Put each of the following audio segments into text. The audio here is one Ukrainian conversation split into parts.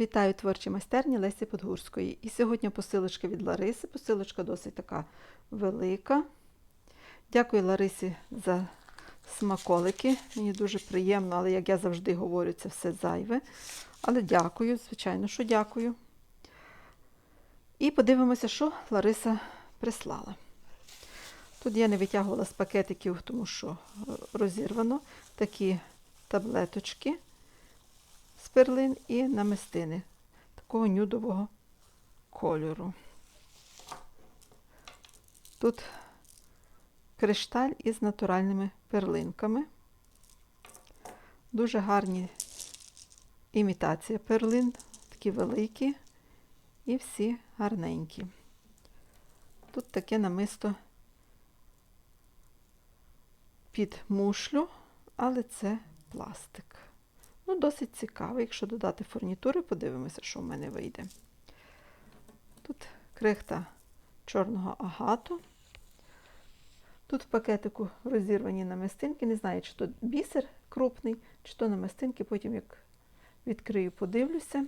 Вітаю творчі майстерні Лесі Подгурської. І сьогодні посилочка від Лариси. Посилочка досить така велика. Дякую Ларисі за смаколики. Мені дуже приємно, але як я завжди говорю, це все зайве. Але дякую, звичайно, що дякую. І подивимося, що Лариса прислала. Тут я не витягувала з пакетиків, тому що е, розірвано такі таблеточки з перлин і намистини такого нюдового кольору. Тут кришталь із натуральними перлинками. Дуже гарні імітація перлин, такі великі і всі гарненькі. Тут таке намисто під мушлю, але це пластик. Ну, досить цікаво. Якщо додати фурнітури, подивимося, що в мене вийде. Тут крихта чорного агату. Тут в пакетику розірвані намистинки. Не знаю, чи то бісер крупний, чи то намистинки, потім як відкрию, подивлюся.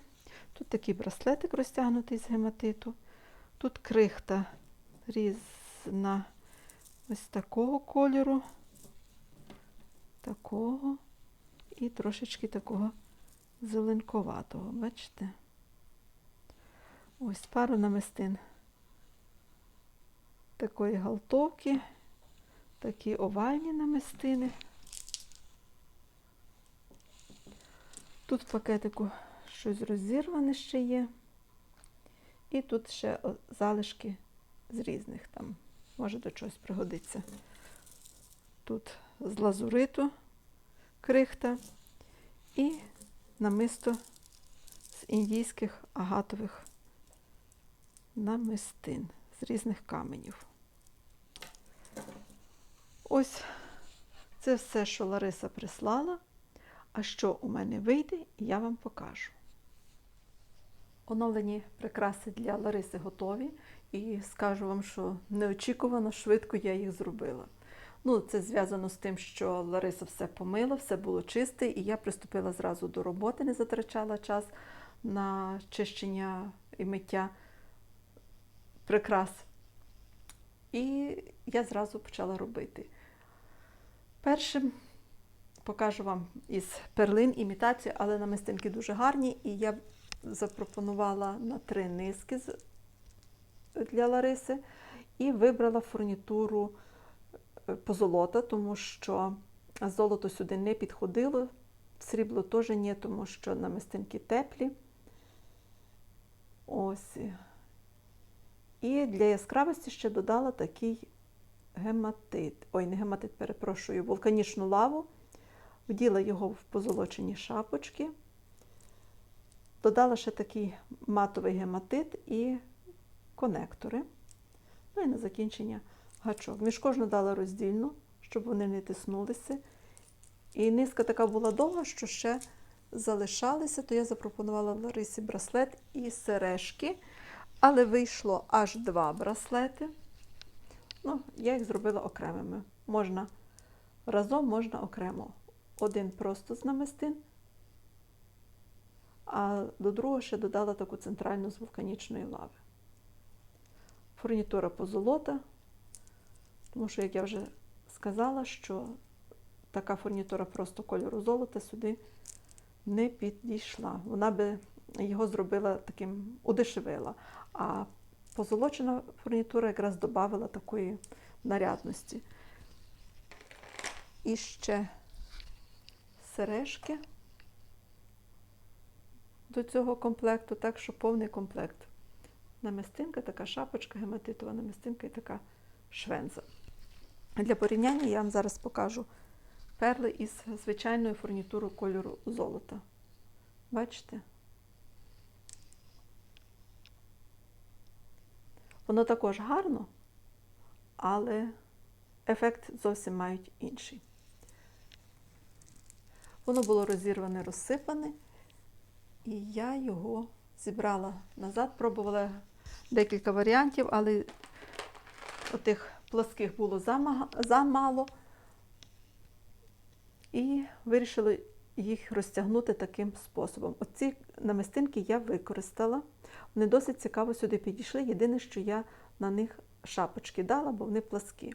Тут такий браслетик розтягнутий з гематиту. Тут крихта різна ось такого кольору, такого і трошечки такого зеленковатого, бачите? Ось пару намистин такої галтовки, такі овальні намистини. Тут в пакетику щось розірване ще є. І тут ще залишки з різних там, може до чогось пригодиться. Тут з лазуриту крихта і намисто з індійських агатових намистин з різних каменів. Ось це все, що Лариса прислала. А що у мене вийде, я вам покажу. Оновлені прикраси для Лариси готові, і скажу вам, що неочікувано швидко я їх зробила. Ну, це зв'язано з тим, що Лариса все помила, все було чисте, і я приступила зразу до роботи, не затрачала час на чищення і миття прикрас. І я зразу почала робити. Першим покажу вам із перлин імітацію, але намистинки дуже гарні, і я запропонувала на три низки для Лариси і вибрала фурнітуру позолота, тому що золото сюди не підходило, срібло теж ні, тому що намистинки теплі. Ось. І для яскравості ще додала такий гематит. Ой, не гематит, перепрошую, вулканічну лаву. Вділа його в позолочені шапочки. Додала ще такий матовий гематит і конектори. Ну і на закінчення гачок. Між кожну дала роздільну, щоб вони не тиснулися. І низка така була довга, що ще залишалися, то я запропонувала Ларисі браслет і сережки. Але вийшло аж два браслети. Ну, я їх зробила окремими. Можна разом, можна окремо. Один просто з намистин, а до другого ще додала таку центральну з вулканічної лави. Фурнітура позолота, тому що, як я вже сказала, що така фурнітура просто кольору золота сюди не підійшла. Вона би його зробила таким удешевила. А позолочена фурнітура якраз додавала такої нарядності. І ще сережки до цього комплекту, так що повний комплект. Намистинка, така шапочка, гематитова намистинка і така швенза. Для порівняння я вам зараз покажу перли із звичайною фурнітурою кольору золота. Бачите? Воно також гарно, але ефект зовсім мають інший. Воно було розірване, розсипане, і я його зібрала назад, пробувала декілька варіантів, але отих плоских було замало. І вирішили їх розтягнути таким способом. Оці намистинки я використала. Вони досить цікаво сюди підійшли. Єдине, що я на них шапочки дала, бо вони пласкі.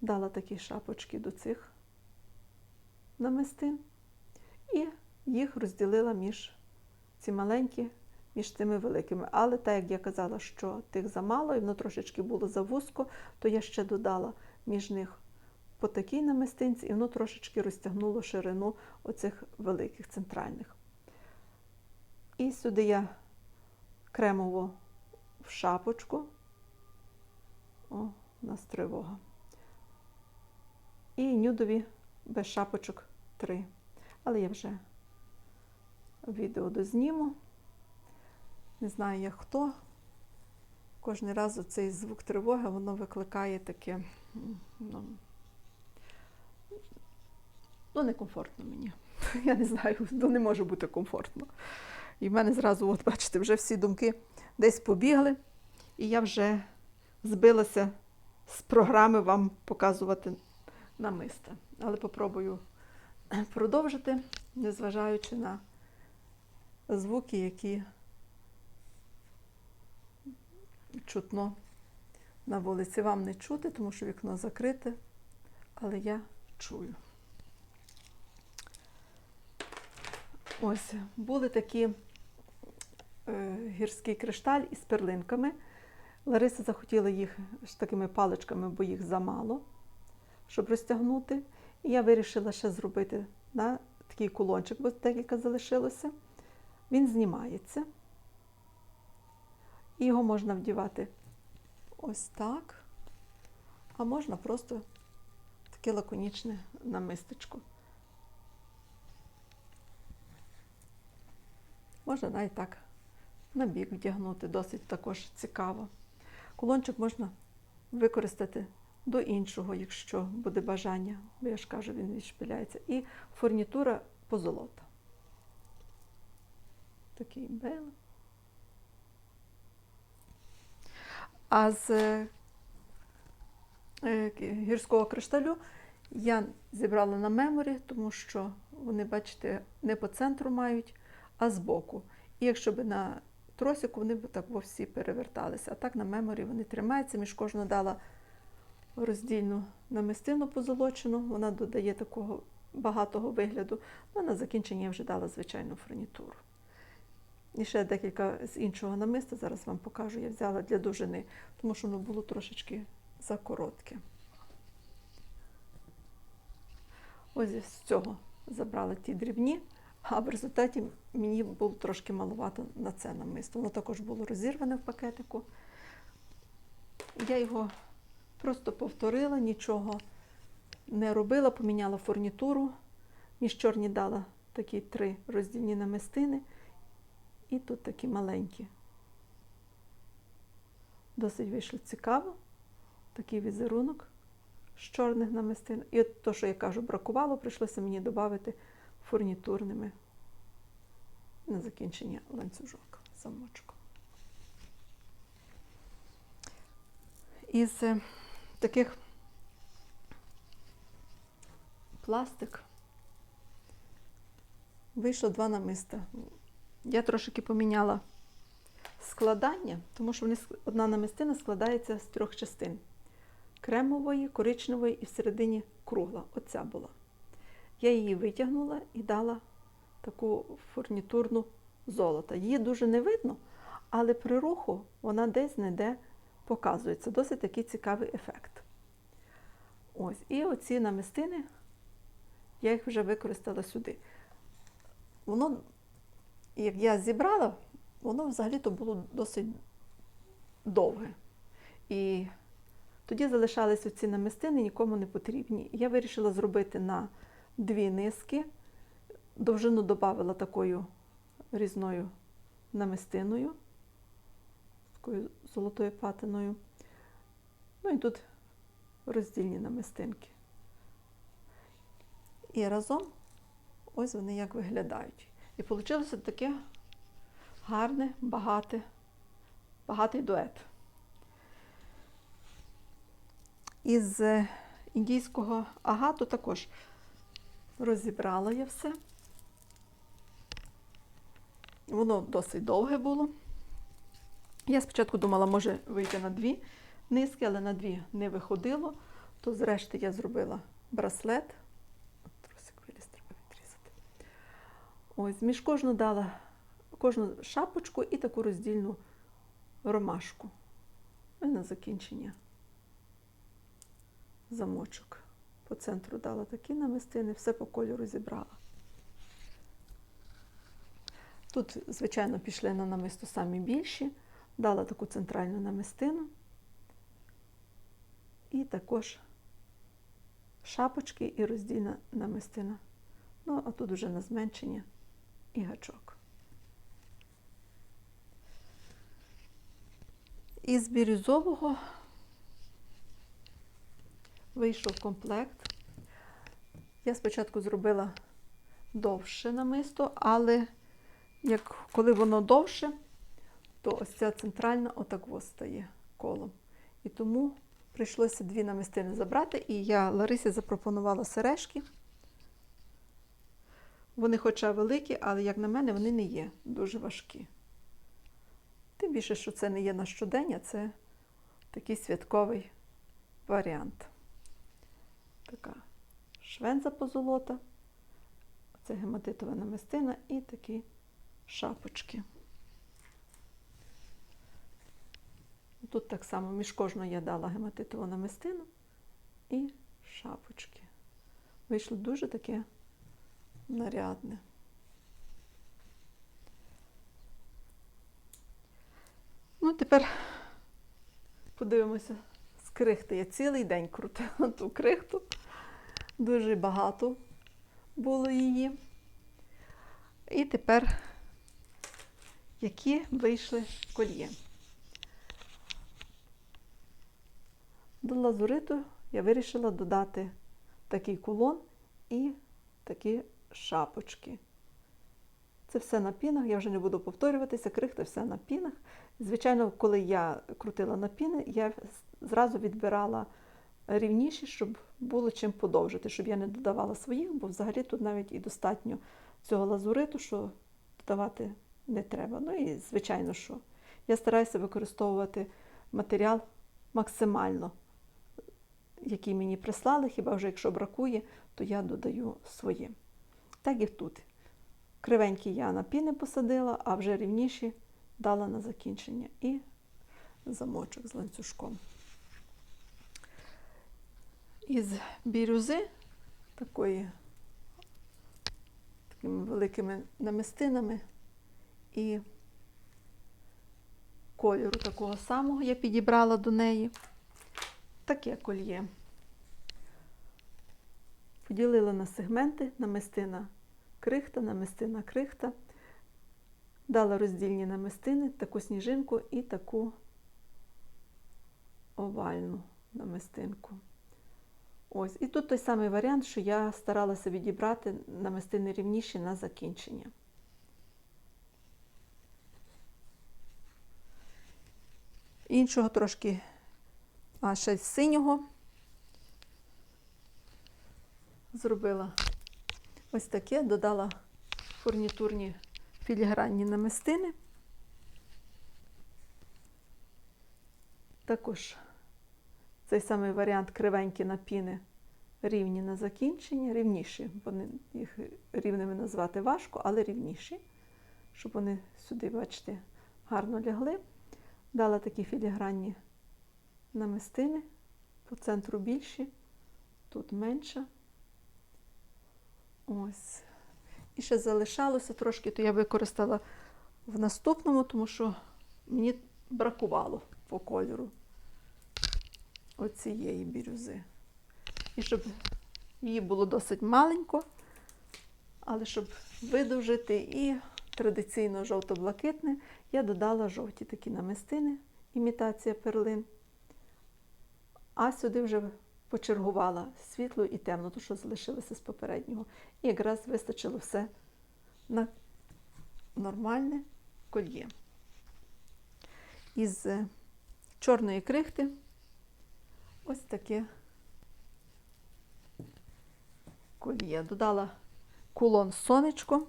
Дала такі шапочки до цих намистин і їх розділила між ці маленькі, між цими великими. Але так як я казала, що тих замало, і воно трошечки було завузько, то я ще додала між них по такій намистинці, і воно трошечки розтягнуло ширину оцих великих центральних. І сюди я кремово в шапочку. О, у нас тривога. І нюдові без шапочок три. Але я вже відео дозніму. Не знаю, як хто. Кожен раз цей звук тривоги воно викликає таке. Ну, ну некомфортно мені. Я не знаю, ну не може бути комфортно. І в мене зразу, от бачите, вже всі думки десь побігли, і я вже збилася з програми вам показувати намиста. Але попробую продовжити, незважаючи на звуки, які чутно на вулиці. Вам не чути, тому що вікно закрите, але я чую. Ось були такі е, гірський кришталь із перлинками. Лариса захотіла їх з такими паличками, бо їх замало, щоб розтягнути. І я вирішила ще зробити на такий кулончик, бо декілька залишилося. Він знімається. І його можна вдівати ось так, а можна просто таке лаконічне намистечко. Можна навіть так на бік вдягнути, досить також цікаво. Кулончик можна використати до іншого, якщо буде бажання, бо я ж кажу, він відшпиляється. І фурнітура позолота. Такий бел. А з е, гірського кришталю я зібрала на меморі, тому що вони, бачите, не по центру мають, а збоку. І якщо б на тросику, вони б так всі переверталися. А так на меморі вони тримаються, між кожну дала роздільну намистину позолочену, вона додає такого багатого вигляду. Ну, на закінчення я вже дала звичайну фурнітуру. І ще декілька з іншого намиста, зараз вам покажу, я взяла для довжини, тому що воно було трошечки закоротке. Ось з цього забрала ті дрібні, а в результаті мені було трошки маловато на це намисто. Воно також було розірване в пакетику. Я його просто повторила, нічого не робила, поміняла фурнітуру. Між чорні дала такі три роздільні намистини. І тут такі маленькі. Досить вийшло цікаво. Такий візерунок з чорних намистин. І от то, що я кажу, бракувало, прийшлося мені додати фурнітурними на закінчення ланцюжок, замочку. Із е, таких пластик вийшло два намиста. Я трошки поміняла складання, тому що вони, одна намистина складається з трьох частин: кремової, коричневої і всередині кругла. Оця була. Я її витягнула і дала таку фурнітурну золота. Її дуже не видно, але при руху вона десь-не-де показується. Досить такий цікавий ефект. Ось, І оці намистини, я їх вже використала сюди. Воно як я зібрала, воно взагалі-то було досить довге. І тоді залишалися ці намистини, нікому не потрібні. Я вирішила зробити на дві низки. Довжину додавала такою різною намистиною, такою золотою патиною. Ну і тут роздільні намистинки. І разом ось вони як виглядають. І вийшло таке гарне, багате, багатий дует. Із е, індійського агату також розібрала я все. Воно досить довге було. Я спочатку думала, може вийти на дві низки, але на дві не виходило, то, зрештою, я зробила браслет. Ось, між кожну дала кожну шапочку і таку роздільну ромашку. І на закінчення замочок. По центру дала такі намистини, все по кольору зібрала. Тут, звичайно, пішли на намисто самі більші, дала таку центральну намистину і також шапочки і роздільна намистина. Ну, а тут вже на зменшення і гачок. Із бірюзового вийшов комплект. Я спочатку зробила довше намисто, але як коли воно довше, то ось ця центральна отак стає колом. І тому прийшлося дві намистини забрати, і я Ларисі запропонувала сережки. Вони хоча великі, але, як на мене, вони не є дуже важкі. Тим більше, що це не є на щодень, а це такий святковий варіант. Така швенза позолота, це гематитова намистина і такі шапочки. Тут так само між кожною я дала гематитову намистину і шапочки. Вийшло дуже таке нарядне. Ну, тепер подивимося з крихти. Я цілий день крутила ту крихту. Дуже багато було її. І тепер які вийшли кольє. До лазуриту я вирішила додати такий кулон і такі шапочки. Це все на пінах, я вже не буду повторюватися, крихта все на пінах. Звичайно, коли я крутила на піни, я зразу відбирала рівніші, щоб було чим подовжити, щоб я не додавала своїх, бо взагалі тут навіть і достатньо цього лазуриту, що додавати не треба. Ну і звичайно, що я стараюся використовувати матеріал максимально, який мені прислали, хіба вже якщо бракує, то я додаю своє. Так і тут. Кривенькі я на піни посадила, а вже рівніші дала на закінчення і замочок з ланцюжком. Із бірюзи такої такими великими намистинами і кольору такого самого я підібрала до неї таке кольє. Поділила на сегменти намистина крихта, намистина крихта. Дала роздільні намистини, таку сніжинку і таку овальну намистинку. Ось. І тут той самий варіант, що я старалася відібрати намистини рівніші на закінчення. Іншого трошки, а ще синього зробила ось таке, додала фурнітурні філігранні намистини. Також цей самий варіант кривенькі напіни рівні на закінчення, рівніші, вони їх рівними назвати важко, але рівніші, щоб вони сюди, бачите, гарно лягли. Дала такі філігранні намистини, по центру більші, тут менше. Ось. І ще залишалося трошки, то я використала в наступному, тому що мені бракувало по кольору оцієї бірюзи. І щоб її було досить маленько, але щоб видовжити і традиційно жовто-блакитне, я додала жовті такі намистини, імітація перлин. А сюди вже почергувала світло і темно, то що залишилося з попереднього. І якраз вистачило все на нормальне кольє. Із е, чорної крихти ось таке кольє. Додала кулон сонечко.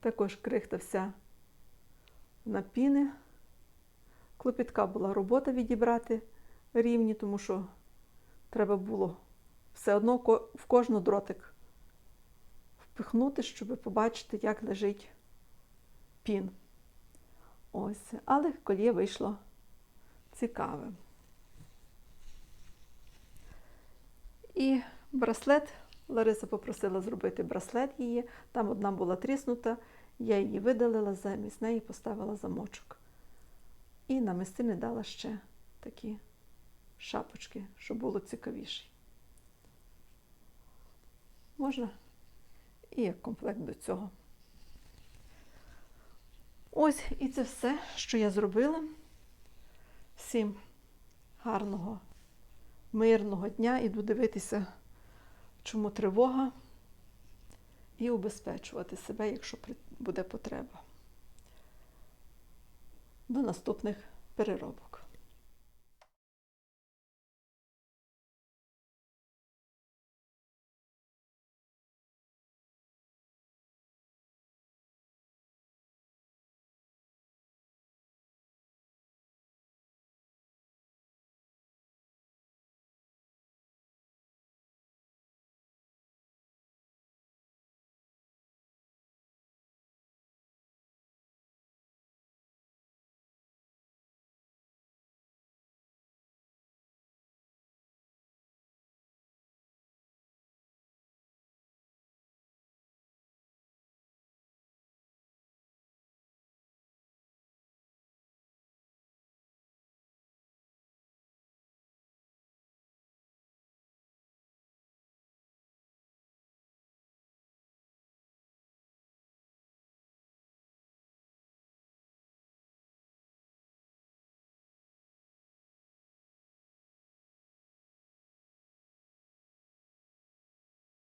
Також крихта вся на піни. Клопітка була робота відібрати рівні, тому що треба було все одно в кожну дротик впихнути, щоб побачити, як лежить пін. Ось, але кольє вийшло цікаве. І браслет. Лариса попросила зробити браслет її. Там одна була тріснута, я її видалила, замість неї поставила замочок. І на мистини дала ще такі шапочки, щоб було цікавіше. Можна? І як комплект до цього. Ось і це все, що я зробила. Всім гарного, мирного дня. Іду дивитися, чому тривога, і убезпечувати себе, якщо буде потреба. До наступних переробок.